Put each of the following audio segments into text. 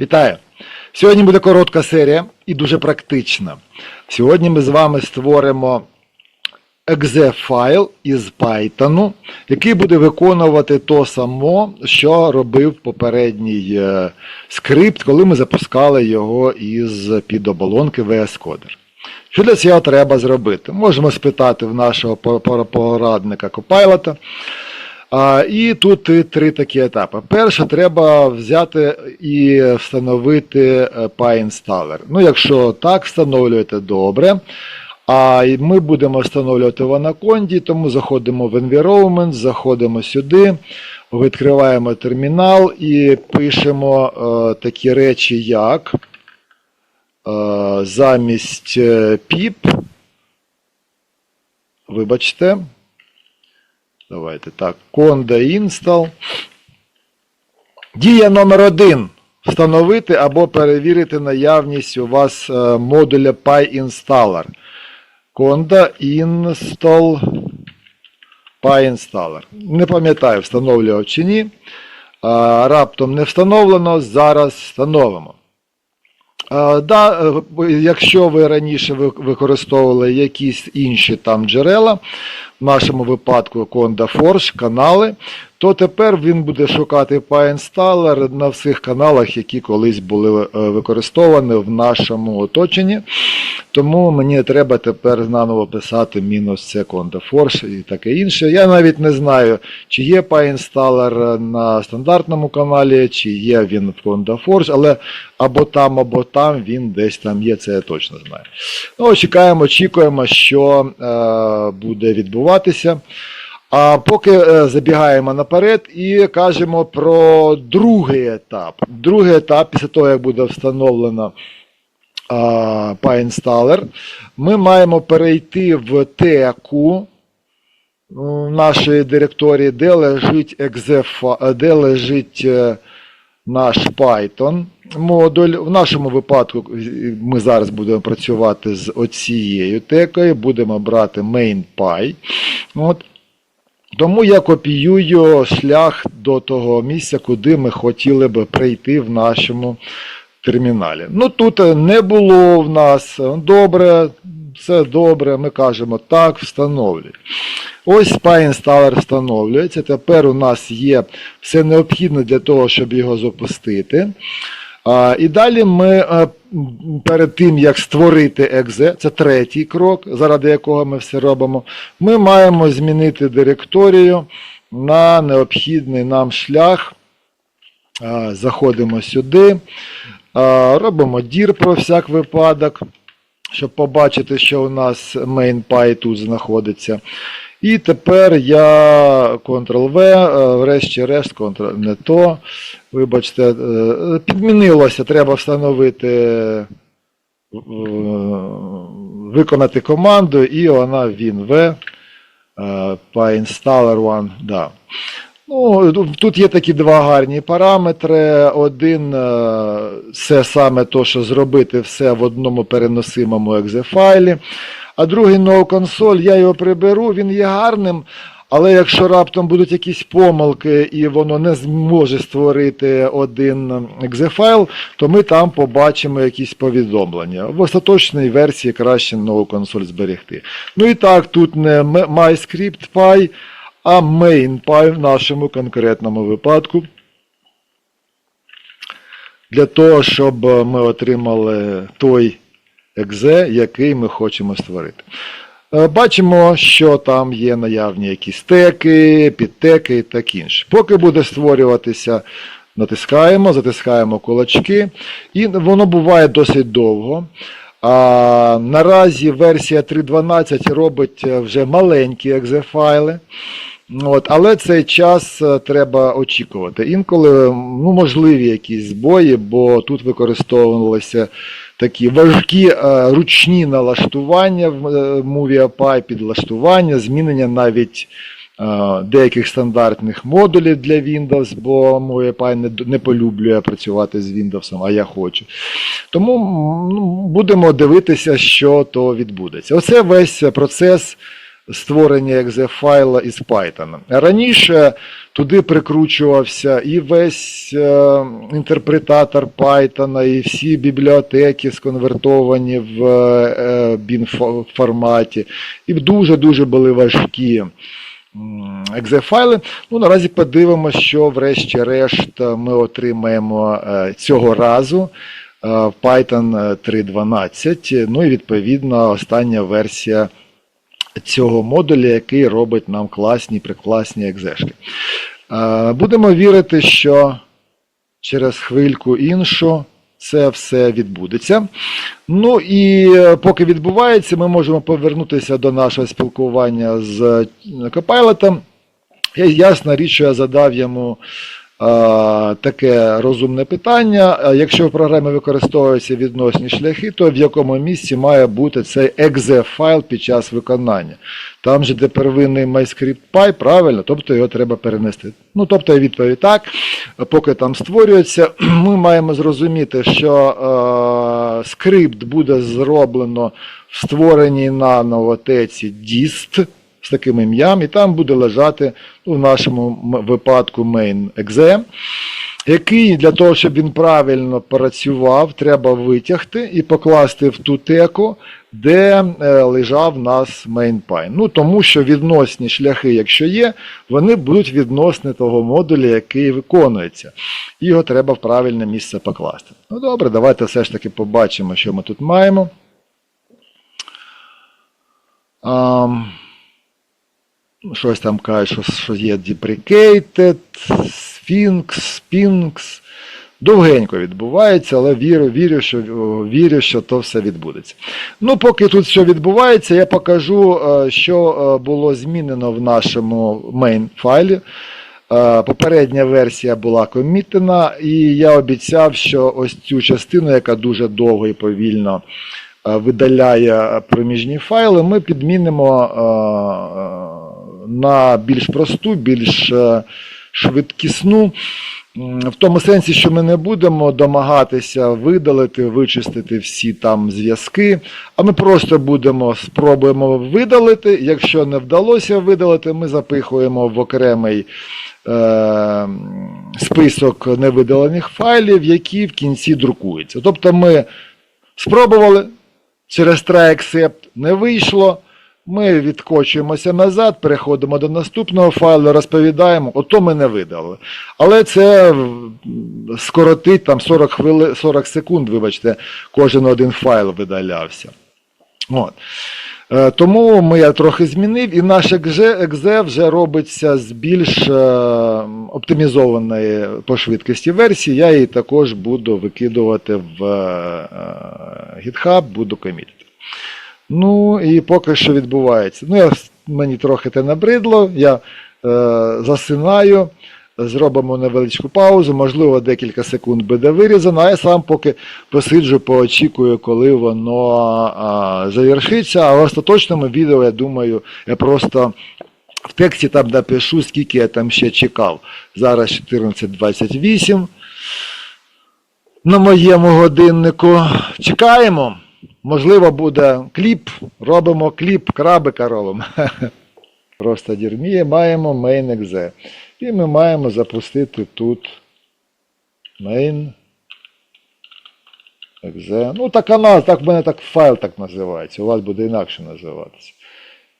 Вітаю! Сьогодні буде коротка серія і дуже практична. Сьогодні ми з вами створимо exe-файл із Python, який буде виконувати то само, що робив попередній е, скрипт, коли ми запускали його із під оболонки VS Code. Що для цього треба зробити? Можемо спитати в нашого по- по- порадника Copilot. А, і тут три такі етапи. Перше, треба взяти і встановити е, PyInstaller. Ну, якщо так, встановлюєте добре. А ми будемо встановлювати в Anaconda, тому заходимо в Environment, заходимо сюди, відкриваємо термінал і пишемо е, такі речі, як е, замість е, pip, вибачте, Давайте так. Conda install. Дія номер один. Встановити або перевірити наявність у вас е, модуля PyInstaller. Conda install PyInstaller. Не пам'ятаю, встановлював чи ні. Раптом не встановлено, зараз встановимо. Да, е, якщо ви раніше використовували якісь інші там джерела, в нашому випадку Conda Forge, канали, то тепер він буде шукати PyInstaller на всіх каналах, які колись були е, використовані в нашому оточенні. Тому мені треба тепер наново писати мінус це Conda Forge і таке інше. Я навіть не знаю, чи є PyInstaller на стандартному каналі, чи є він в Conda Forge, але або там, або там він десь там є, це я точно знаю. Ну, чекаємо, очікуємо, що е, буде відбуватися. А поки е, забігаємо наперед і кажемо про другий етап. Другий етап, після того, як буде встановлено PyInstaller, ми маємо перейти в теку нашої директорії, де лежить де лежить е, наш Python модуль. В нашому випадку ми зараз будемо працювати з оцією текою, будемо брати main.py. От. Тому я копіюю шлях до того місця, куди ми хотіли би прийти в нашому терміналі. Ну тут не було в нас добре, все добре, ми кажемо так, встановлюй. Ось PyInstaller встановлюється. Тепер у нас є все необхідне для того, щоб його запустити. І далі ми е, перед тим, як створити exe, це третій крок, заради якого ми все робимо, ми маємо змінити директорію на необхідний нам шлях. Заходимо сюди, робимо dir про всяк випадок, щоб побачити, що у нас main.py тут знаходиться. І тепер я Ctrl-V, е, врешті-решт, Ctrl не то. Вибачте, е, підмінилося, треба встановити, е, виконати команду, і вона WinV PyInstaller One. Да. Ну, тут є такі два гарні параметри. Один це саме то, що зробити все в одному переносимому exe файлі. А другий NoConsole, я його приберу, він є гарним. Але якщо раптом будуть якісь помилки і воно не зможе створити один екзефайл, то ми там побачимо якісь повідомлення. В остаточній версії краще NoConsole зберегти. Ну і так, тут не MyScript.py, а MainPy в нашому конкретному випадку. Для того, щоб ми отримали той екзе, який ми хочемо створити. Е, Бачимо, що там є наявні якісь теки, підтеки і так інше. Поки буде створюватися, натискаємо, затискаємо кулачки, і воно буває досить довго. А, наразі версія 3.12 робить е, вже маленькі екзефайли. От, але цей час е, треба очікувати. Інколи ну, можливі якісь збої, бо тут використовувалися такі важкі е, ручні налаштування в е, MoviePy, підлаштування, змінення навіть е, деяких стандартних модулів для Windows, бо MoviePy не, не полюблює працювати з Windows, а я хочу. Тому ну, будемо дивитися, що то відбудеться. Оце весь процес створення exe файла із Python. Раніше туди прикручувався і весь е, інтерпретатор Python, і всі бібліотеки сконвертовані в е, bin форматі, і дуже-дуже були важкі м, exe-файли. Ну, наразі подивимося, що врешті-решт ми отримаємо е, цього разу е, Python 3.12. Ну і відповідно остання версія цього модуля, який робить нам класні, прикласні екзешки. Е, Будемо вірити, що через хвильку іншу це все відбудеться. Ну і е, поки відбувається, ми можемо повернутися до нашого спілкування з. І Ясна річ, що я задав йому таке розумне питання. Якщо в програмі використовуються відносні шляхи, то в якому місці має бути цей exe файл під час виконання? Там же де первинний MyScript.py, правильно, тобто його треба перенести. Ну, тобто відповідь так, поки там створюється, ми маємо зрозуміти, що е, скрипт буде зроблено в створеній на новотеці dist з таким ім'ям, і там буде лежати ну, в нашому випадку main.exe, який для того, щоб він правильно працював, треба витягти і покласти в ту теку, де е, лежав у нас mainPy. Ну, тому що відносні шляхи, якщо є, вони будуть відносні того модуля, який виконується. Його треба в правильне місце покласти. Ну добре, давайте все ж таки побачимо, що ми тут маємо. Ну, щось там кажуть, що, що є deprecated, Sphinx, Sphinx. Довгенько відбувається, але вірю, вірю, що, вірю, що то все відбудеться. Ну, поки тут все відбувається, я покажу, е, що е, було змінено в нашому main файлі. Е, Попередня версія була комітена, і я обіцяв, що ось цю частину, яка дуже довго і повільно видаляє проміжні файли, ми підмінимо на більш просту, більш е, швидкісну. В тому сенсі, що ми не будемо домагатися видалити, вичистити всі там зв'язки, а ми просто будемо спробуємо видалити. Якщо не вдалося видалити, ми запихуємо в окремий е, список невидалених файлів, які в кінці друкуються. Тобто ми спробували через try except не вийшло. Ми відкочуємося назад, переходимо до наступного файлу, розповідаємо, ото ми не видали. Але це скоротить там 40, хвили, 40 секунд, вибачте, кожен один файл видалявся. От. Е, Тому ми я трохи змінив, і наш exe вже робиться з більш е, оптимізованої по швидкості версії. Я її також буду викидувати в е, GitHub, буду комітити. Ну і поки що відбувається. Ну, я, мені трохи те набридло, я е, засинаю, зробимо невеличку паузу, можливо, декілька секунд буде вирізано, а я сам поки посиджу, поочікую, коли воно а, завершиться. А в остаточному відео, я думаю, я просто в тексті там напишу, скільки я там ще чекав. Зараз 14.28 на моєму годиннику. Чекаємо. Можливо, буде кліп. Робимо кліп, крабика робимо. Просто дірміє, маємо main.exe. І ми маємо запустити тут main. .exe. Ну, така назва, так в мене так файл так називається. У вас буде інакше називатися.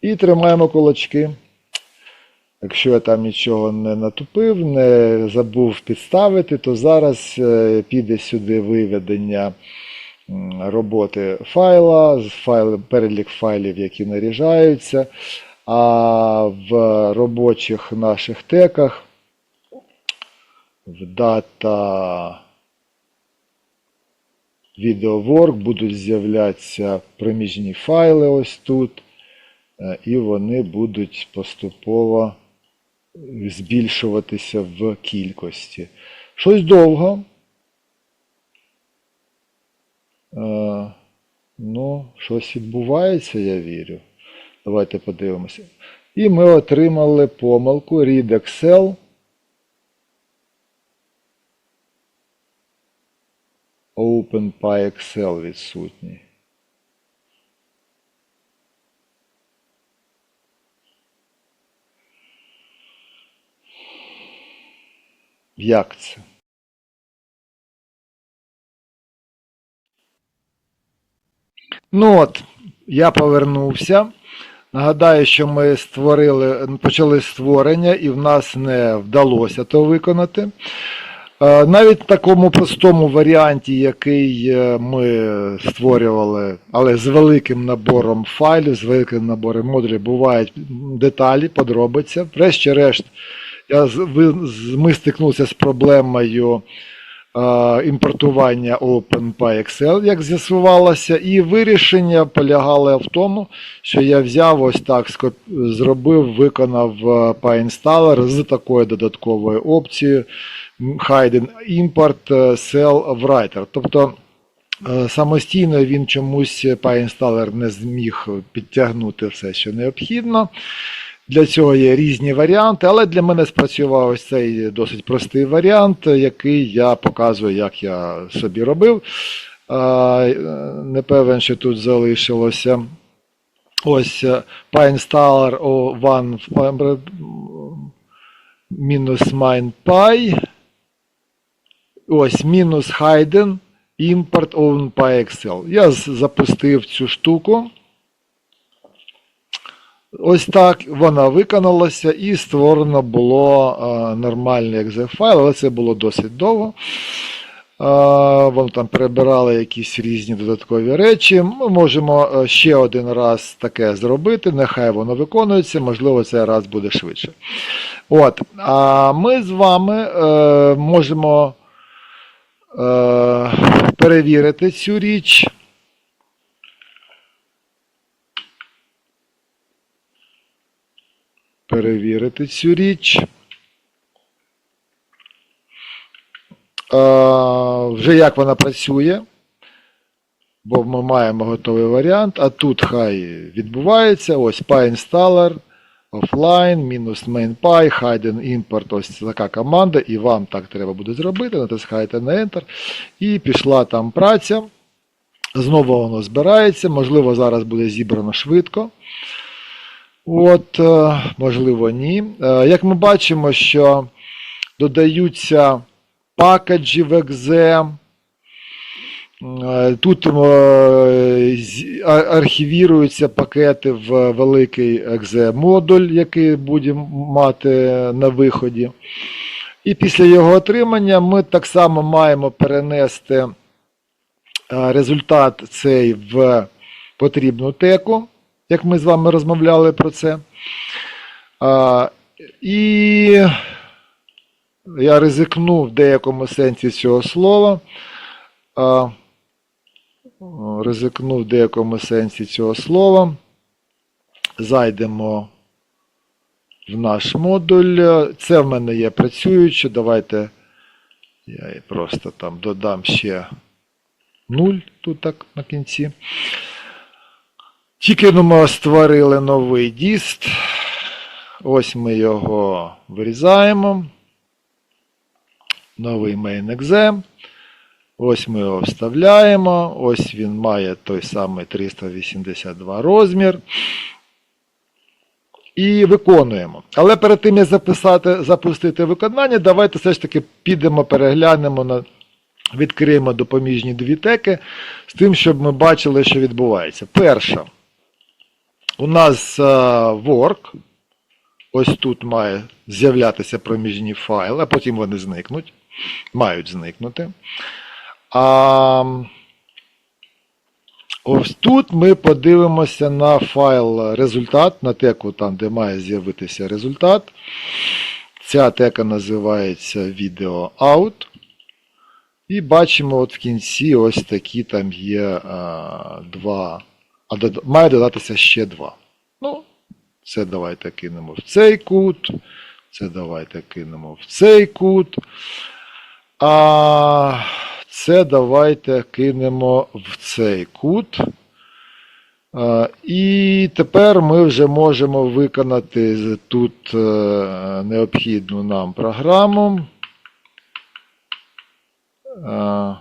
І тримаємо кулачки. Якщо я там нічого не натупив, не забув підставити, то зараз е, піде сюди виведення роботи файла, файл, перелік файлів, які наріжаються. А в робочих наших теках в дата відеоворк будуть з'являтися проміжні файли ось тут, е, і вони будуть поступово збільшуватися в кількості. Щось довго. Е, ну, щось відбувається, я вірю. Давайте подивимося. І ми отримали помилку Read Excel. OpenPyXL відсутній. Як це? Ну от, я повернувся. Нагадаю, що ми створили, почали створення, і в нас не вдалося то виконати. Е, Навіть в такому простому варіанті, який е, ми створювали, але з великим набором файлів, з великим набором модулів, бувають деталі, подробиця. Врешті-решт, ми стикнулися з проблемою імпортування OpenPyXL, як з'ясувалося, і вирішення полягало в тому, що я взяв ось так, зробив, виконав е, PyInstaller з такою додатковою опцією Hidden Import е, Cell Writer. Тобто е, самостійно він чомусь PyInstaller не зміг підтягнути все, що необхідно. Для цього є різні варіанти, але для мене спрацював ось цей досить простий варіант, який я показую, як я собі робив. Не певен, що тут залишилося. Ось е, PyInstaller O1 мінус MinePy. Ось мінус Hidden Import on PyXL. Я запустив цю штуку. Ось так вона виконалася і створено було е, нормальний exe файл, але це було досить довго. Е, Воно там перебирали якісь різні додаткові речі. Ми можемо е, ще один раз таке зробити. Нехай воно виконується, можливо, цей раз буде швидше. От, а ми з вами можемо перевірити цю річ. Перевірити цю річ. Е, вже як вона працює. Бо ми маємо готовий варіант, а тут хай відбувається. Ось PyInstaller, offline, мінус mainpy, hidden import, ось така команда, і вам так треба буде зробити. Натискаєте на Enter. І пішла там праця. Знову воно збирається. Можливо, зараз буде зібрано швидко. От, е, можливо, ні. Е, Як ми бачимо, що додаються пакеджі в exe. Е, Тут архівіруються пакети в великий exe модуль, який будемо мати на виході. І після його отримання ми так само маємо перенести результат цей в потрібну теку, як ми з вами розмовляли про це. А, І я ризикну в деякому сенсі цього слова. А, Ризикну в деякому сенсі цього слова. Зайдемо в наш модуль. Це в мене є працююче. Давайте я просто там додам ще 0 тут так на кінці. Тільки ми створили новий діст. Ось ми його вирізаємо. Новий main.exe. Ось ми його вставляємо. Ось він має той самий 382 розмір. І виконуємо. Але перед тим, як записати, запустити виконання, давайте все ж таки підемо, переглянемо на. Відкриємо допоміжні дві теки з тим, щоб ми бачили, що відбувається. Перша. У нас uh, work. Ось тут має з'являтися проміжні файли, а потім вони зникнуть. Мають зникнути. А ось тут ми подивимося на файл результат, на теку, там, де має з'явитися результат. Ця тека називається Video Out. І бачимо от в кінці ось такі там є а, два. А має додатися ще два. Ну, це давайте кинемо в цей кут. Це давайте кинемо в цей кут. А це давайте кинемо в цей кут. І тепер ми вже можемо виконати тут е, необхідну нам програму е,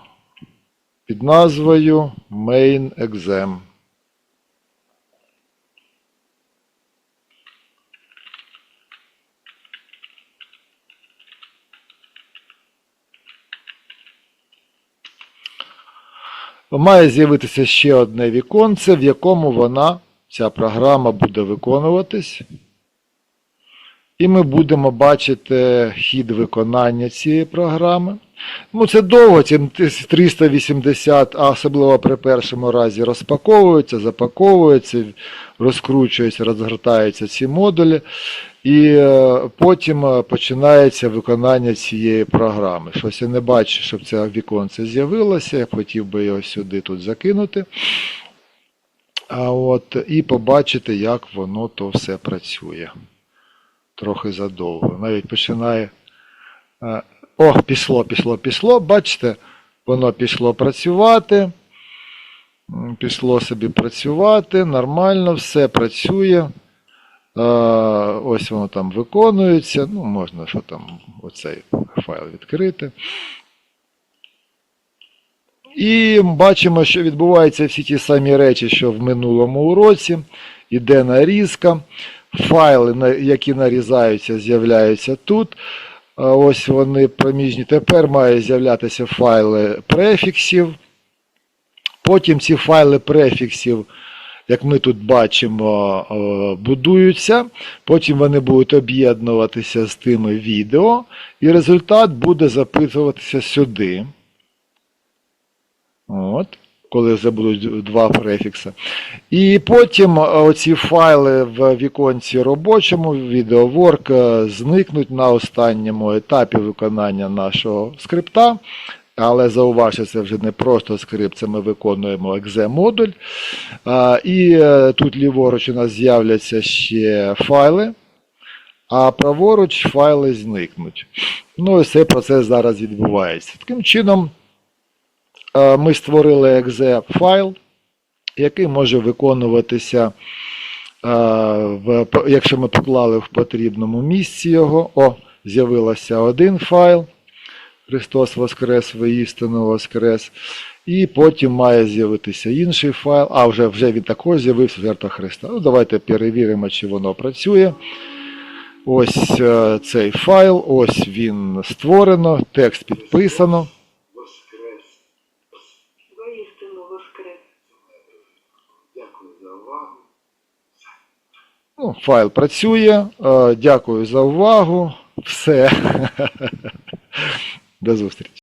під назвою main.exam. має з'явитися ще одне віконце, в якому вона, ця програма, буде виконуватись. І ми будемо бачити хід виконання цієї програми. Ну, це довго, ці 380, а особливо при першому разі розпаковуються, запаковуються, розкручуються, розгортаються ці модулі. І е, потім е, починається виконання цієї програми. Щось я не бачу, щоб це віконце з'явилося. Я хотів би його сюди тут закинути. А от, і побачити, як воно то все працює. Трохи задовго. Навіть починає. е, О, пішло, пішло, пішло. Бачите, воно пішло працювати. Пішло собі працювати, нормально, все працює. Ось воно там виконується. Ну, можна що там оцей файл відкрити. І бачимо, що відбуваються всі ті самі речі, що в минулому уроці. Іде нарізка. Файли, які нарізаються, з'являються тут. Ось вони проміжні. Тепер мають з'являтися файли префіксів. Потім ці файли префіксів, як ми тут бачимо, е, будуються. Потім вони будуть об'єднуватися з тими відео, і результат буде записуватися сюди. От, коли вже будуть два префікси. І потім е, оці файли в віконці робочому, відеоворк, е, зникнуть на останньому етапі виконання нашого скрипта. Але зауважте, це вже не просто скрипт, це ми виконуємо exe-модуль. І е, тут ліворуч у нас з'являться ще файли, а праворуч файли зникнуть. Ну і цей процес зараз відбувається. Таким чином, е, ми створили exe файл, який може виконуватися, е, якщо ми поклали в потрібному місці його. О, з'явився один файл. Христос Воскрес, воістину Воскрес. І потім має з'явитися інший файл. А вже вже він також з'явився жертва Христа. Ну, давайте перевіримо, чи воно працює. Ось е, цей файл, ось він створено, текст підписано. Воскрес. Воістину воскрес. Дякую за увагу. Ну, файл працює. Е, Дякую за увагу. Все. До зустрічі.